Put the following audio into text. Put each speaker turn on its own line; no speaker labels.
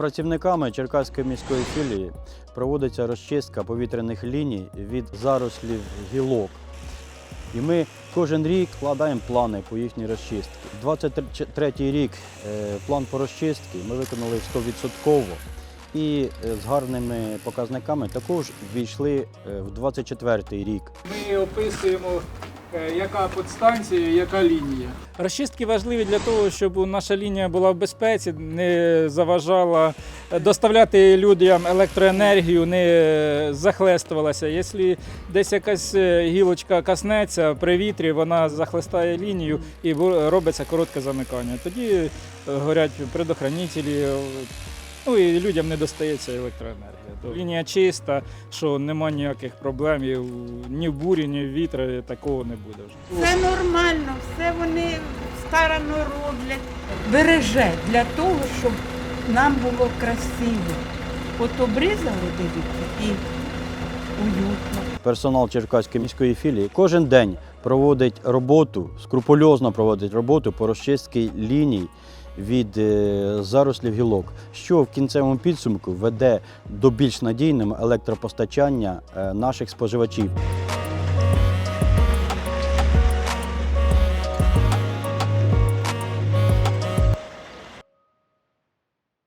Працівниками Черкаської міської філії проводиться розчистка повітряних ліній від зарослів гілок. І ми кожен рік складаємо плани по їхній розчистці. 23-й рік е, план по розчистці ми виконали 100% і е, з гарними показниками також ввійшли е, в 24-й рік.
Ми описуємо, яка подстанція, яка лінія. Розчистки важливі для того, щоб наша лінія була в безпеці, не заважала доставляти людям електроенергію, не захлестувалася. Якщо десь якась е, гілочка коснеться при вітрі, вона захлестає лінію і робиться коротке замикання. Тоді е, горять предохранителі, е, ну і людям не достається електроенергія. То Лінія чиста, що нема ніяких проблем, і ні в бурі, ні в вітрі такого не буде вже.
Все нормально, все вони старано роблять. Береже для того, щоб нам було красиво. От обрізали, дивіться, і уютно.
Персонал Черкаської міської філії кожен день проводить роботу, скрупульозно проводить роботу по розчистці ліній від е, зарослів гілок, що в кінцевому підсумку веде до більш надійного електропостачання е, наших споживачів.